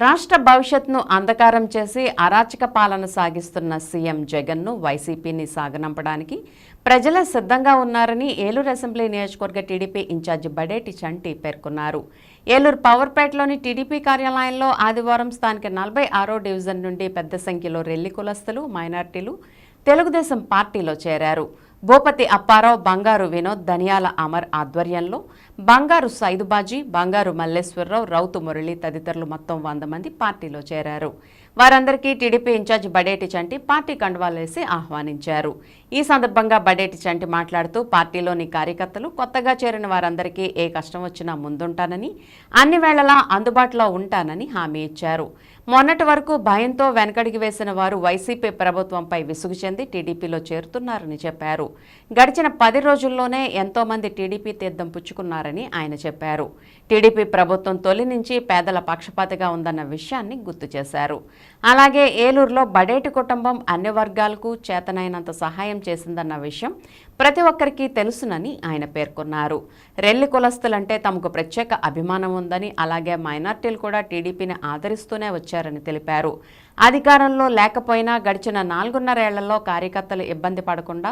రాష్ట్ర భవిష్యత్ను అంధకారం చేసి అరాచక పాలన సాగిస్తున్న సీఎం జగన్ను వైసీపీని సాగనంపడానికి ప్రజల సిద్ధంగా ఉన్నారని ఏలూరు అసెంబ్లీ నియోజకవర్గ టీడీపీ ఇన్ఛార్జి బడేటి చంటి పేర్కొన్నారు. ఏలూరు పవర్పేటలోని టీడీపీ కార్యాలయంలో ఆదివారం స్థానిక నలభై ఆరో డివిజన్ నుండి పెద్ద సంఖ్యలో రెల్లి కులస్తులు మైనార్టీలు తెలుగుదేశం పార్టీలో చేరారు. భూపతి అప్పారావు బంగారు వినోద్ ధనియాల అమర్ ఆధ్వర్యంలో బంగారు సైదుబాజీ బంగారు మల్లేశ్వరరావు రౌతు మురళి తదితరులు మొత్తం వంద మంది పార్టీలో చేరారు. వారందరికీ TDP incharge Badeti Chanti party కండువాలేసి ఆహ్వానించారు. ఈ సందర్భంగా బడేటి చంటి మాట్లాడుతూ పార్టీలోని కార్యకర్తలు కొత్తగా చేరిన వారందరికీ ఏ కష్టం వచ్చినా ముందుంటానని అన్ని వేళలా అందుబాటులో ఉంటానని హామీ ఇచ్చారు. మొన్నటి వరకు భయంతో వెనకడికి వేసిన వారు వైసీపీ ప్రభుత్వంపై విసుగు చెంది టీడీపీలో చేరుతున్నారని చెప్పారు. గడిచిన పది రోజుల్లోనే ఎంతో మంది టీడీపీ తీర్థం పుచ్చుకున్నారని ఆయన చెప్పారు. టీడీపీ ప్రభుత్వం తొలి నుంచి పేదల పక్షపాతిగా ఉందన్న విషయాన్ని గుర్తు చేశారు. అలాగే ఏలూరులో బడేటి కుటుంబం అన్ని వర్గాలకు చేతనైనంత సహాయం చేసిందన్న విషయం ప్రతి ఒక్కరికి తెలుసునని ఆయన పేర్కొన్నారు. రెల్లి కులస్తులంటే తమకు ప్రత్యేక అభిమానం ఉందని అలాగే మైనార్టీలు కూడా టీడీపీని ఆదరిస్తూనే వచ్చారని తెలిపారు. అధికారంలో లేకపోయినా గడిచిన నాలుగున్నరేళ్ళలో కార్యకర్తలు ఇబ్బంది పడకుండా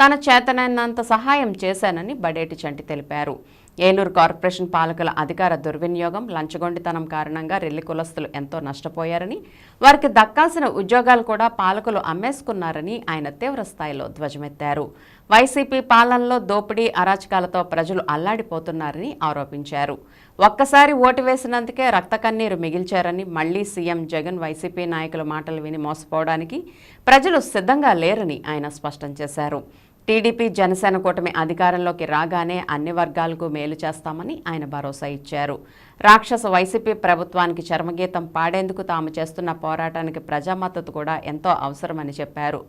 తన చేతనైనంత సహాయం చేశానని బడేటి చంటి తెలిపారు. ఏలూరు కార్పొరేషన్ పాలకుల అధికార దుర్వినియోగం లంచగొండితనం కారణంగా రెల్లి కులస్తులు ఎంతో నష్టపోయారని వారికి దక్కాల్సిన ఉద్యోగాలు కూడా పాలకులు అమ్మేసుకున్నారని ఆయన తీవ్ర స్థాయిలో ధ్వజమెత్తారు. వైసీపీ పాలనలో దోపిడీ అరాచకాలతో ప్రజలు అల్లాడిపోతున్నారని ఆరోపించారు. ఒక్కసారి ఓటు వేసినందుకే రక్త కన్నీరు మిగిల్చారని మళ్ళీ సీఎం జగన్ వైసీపీ నాయకుల మాటలు విని మోసపోవడానికి ప్రజలు సిద్ధంగా లేరని ఆయన స్పష్టం చేశారు. టీడీపీ జనసేన కూటమి అధికారంలోకి రాగానే అన్ని వర్గాలకు మేలు చేస్తామని ఆయన భరోసా ఇచ్చారు. రాక్షస వైసీపీ ప్రభుత్వానికి చర్మగీతం పాడేందుకు తాము చేస్తున్న పోరాటానికి ప్రజామద్దతు కూడా ఎంతో అవసరమని చెప్పారు.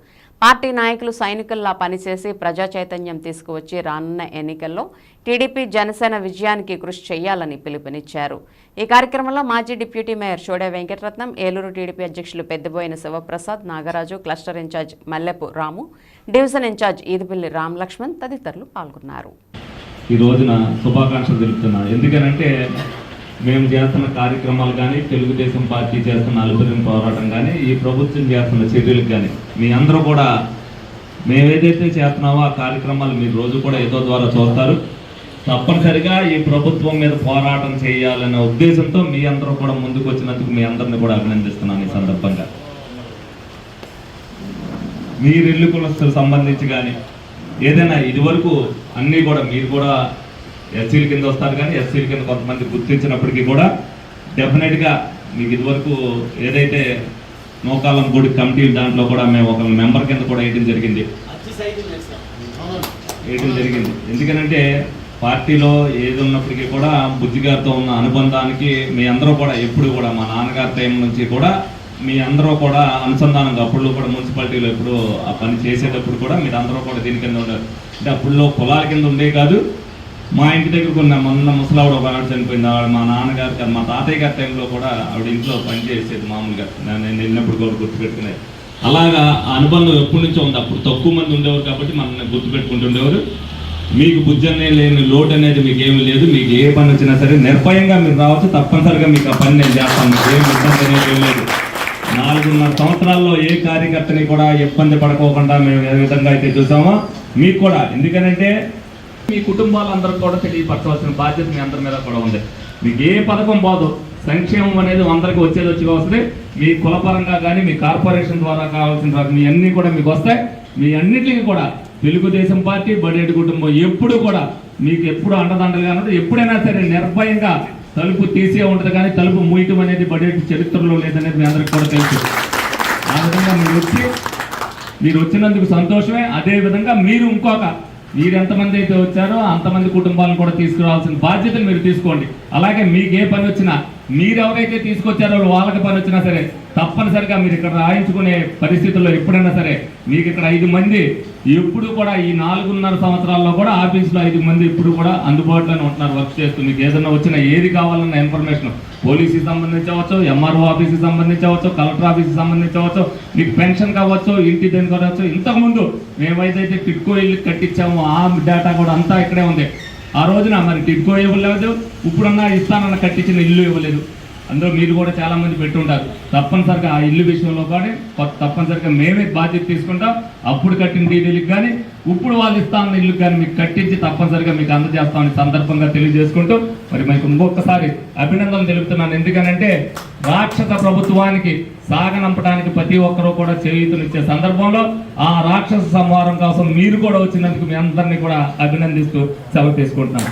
పార్టీ నాయకులు సైనికుల్లా పనిచేసి ప్రజా చైతన్యం తీసుకువచ్చి రానున్న ఎన్నికల్లో టీడీపీ జనసేన విజయానికి కృషి చేయాలని పిలుపునిచ్చారు. ఈ కార్యక్రమంలో మాజీ deputy mayor Shode Venkataratnam Eluru TDP అధ్యక్షులు Peddaboina Sivaprasad Nagaraju cluster incharge Mallepu Ramu division incharge Edupilli Ram Lakshman తదితరులు పాల్గొన్నారు. ఈ రోజున శుభాకాంక్షలు ఎందుకనంటే మేము చేస్తున్న కార్యక్రమాలు కానీ తెలుగుదేశం పార్టీ చేస్తున్న అలుపురిన పోరాటం కానీ ఈ ప్రభుత్వం చేస్తున్న చర్యలకు కానీ మీ అందరూ కూడా మేము చేస్తున్నామో ఆ కార్యక్రమాలు మీరు రోజు కూడా ఏదో ద్వారా చూస్తారు. తప్పనిసరిగా ఈ ప్రభుత్వం మీద పోరాటం చేయాలనే ఉద్దేశంతో మీ అందరూ కూడా ముందుకు వచ్చినందుకు మీ అందరిని కూడా అభినందిస్తున్నాను ఈ సందర్భంగా. మీరు ఇల్లు కులస్తులకు సంబంధించి కానీ ఏదైనా ఇదివరకు అన్నీ కూడా మీరు కూడా ఎస్సీల కింద వస్తారు కానీ ఎస్సీల కింద కొంతమంది గుర్తించినప్పటికీ కూడా డెఫినెట్గా మీకు ఇదివరకు ఏదైతే నోకాలం గుడి కమిటీ దాంట్లో కూడా మేము ఒక మెంబర్ కింద కూడా వేయడం జరిగింది. వేయడం జరిగింది. ఎందుకనంటే పార్టీలో ఏది ఉన్నప్పటికీ కూడా బుజ్జి గారితో ఉన్న అనుబంధానికి మీ అందరూ కూడా ఎప్పుడు కూడా మా నాన్నగారి టైం నుంచి కూడా మీ అందరూ కూడా అనుసంధానంగా అప్పుడు కూడా మున్సిపాలిటీలో ఎప్పుడు ఆ పని చేసేటప్పుడు కూడా మీరు అందరూ కూడా దీని కింద ఉండరు అంటే అప్పుడులో పొలాల కింద ఉండే కాదు మా ఇంటి దగ్గర ఉన్న మొన్న ముసలావిడ ఒక ఆవిడ చనిపోయింది. ఆవిడ మా నాన్నగారు కాదు మా తాతయ్య గారి టైంలో కూడా ఆవిడ ఇంట్లో పని చేసేది మామూలుగా. నేను వెళ్ళినప్పుడు కూడా గుర్తుపెట్టుకునేది. అలాగా ఆ అనుబంధం ఎప్పటి నుంచో ఉంది. అప్పుడు తక్కువ మంది ఉండేవారు కాబట్టి మనల్ని గుర్తుపెట్టుకుంటుండేవారు మీకు బుజ్జనే లేని లోటు అనేది మీకు ఏమీ లేదు. మీకు ఏ పని వచ్చినా సరే నిర్భయంగా మీరు రావచ్చు. తప్పనిసరిగా మీకు ఆ పని నేను చేస్తాను. మీకు ఏం ఇబ్బంది అనేది ఏం లేదు. నాలుగున్నర సంవత్సరాల్లో ఏ కార్యకర్తని కూడా ఇబ్బంది పడుకోకుండా మేము ఏ విధంగా అయితే చూసామో మీకు కూడా. ఎందుకనంటే మీ కుటుంబాలందరూ కూడా తెలియపరచవలసిన బాధ్యత మీ అందరి మీద కూడా ఉంది. మీకు ఏ పథకం పోదు సంక్షేమం అనేది అందరికీ వచ్చేది వచ్చి వస్తుంది. మీ కులపరంగా కానీ మీ కార్పొరేషన్ ద్వారా కావాల్సిన మీ అన్నీ కూడా మీకు వస్తాయి. మీ అన్నిటికీ కూడా తెలుగుదేశం పార్టీ బడేటి కుటుంబం ఎప్పుడు కూడా మీకు ఎప్పుడు అండదండలుగా ఉంటుంది ఎప్పుడైనా సరే నిర్భయంగా తలుపు తీసే ఉంటుంది కానీ తలుపు మూయటం అనేది బడేటి చరిత్రలో లేదనేది మీ అందరికీ కూడా తెలుసు. ఆ విధంగా మీరు వచ్చి మీరు వచ్చినందుకు సంతోషమే. అదేవిధంగా మీరు ఇంకొక మీరు ఎంతమంది అయితే వచ్చారో అంతమంది కుటుంబాలను కూడా తీసుకురావాల్సిన బాధ్యతను మీరు తీసుకోండి. అలాగే మీకు ఏ పని వచ్చినా మీరెవరైతే తీసుకొచ్చారో వాళ్ళకి పని వచ్చినా సరే తప్పనిసరిగా మీరు ఇక్కడ రాయించుకునే పరిస్థితుల్లో ఎప్పుడైనా సరే మీకు ఇక్కడ ఐదు మంది ఎప్పుడు కూడా ఈ నాలుగున్నర సంవత్సరాల్లో కూడా ఆఫీసులో ఐదు మంది ఇప్పుడు కూడా అందుబాటులోనే ఉంటున్నారు వర్క్ చేస్తూ. మీకు ఏదైనా వచ్చిన ఏది కావాలన్న ఇన్ఫర్మేషన్ పోలీసుకి సంబంధించి అవ్వచ్చు ఎంఆర్ఓ ఆఫీస్కి సంబంధించి అవ్వచ్చు కలెక్టర్ ఆఫీస్కి సంబంధించి అవ్వచ్చు మీకు పెన్షన్ కావచ్చు ఇంటి దేని కావచ్చు. ఇంతకుముందు మేమైతే టిట్కో ఇల్లు కట్టించామో ఆ డేటా కూడా అంతా ఇక్కడే ఉంది. ఆ రోజున మరి టిట్కో ఇవ్వలేదు ఇప్పుడన్నా ఇస్తానన్న కట్టించిన ఇల్లు ఇవ్వలేదు. అందులో మీరు కూడా చాలా మంది పెట్టుంటారు. తప్పనిసరిగా ఆ ఇల్లు విషయంలో కానీ తప్పనిసరిగా మేమే బాధ్యత తీసుకుంటాం. అప్పుడు కట్టిన డీడీలకు కానీ ఇప్పుడు వాళ్ళు ఇస్తామన్న ఇల్లు కానీ మీకు కట్టించి తప్పనిసరిగా మీకు అందజేస్తామని సందర్భంగా తెలియజేసుకుంటూ మరి మీకు ఇంకొకసారి అభినందనలు తెలుపుతున్నాను. ఎందుకనంటే రాక్షస ప్రభుత్వానికి సాగనంపడానికి ప్రతి ఒక్కరూ కూడా చేయూతనిచ్చే సందర్భంలో ఆ రాక్షస సంహారం కోసం మీరు కూడా వచ్చినందుకు మీ అందరినీ కూడా అభినందిస్తూ సెలవు తీసుకుంటున్నాను.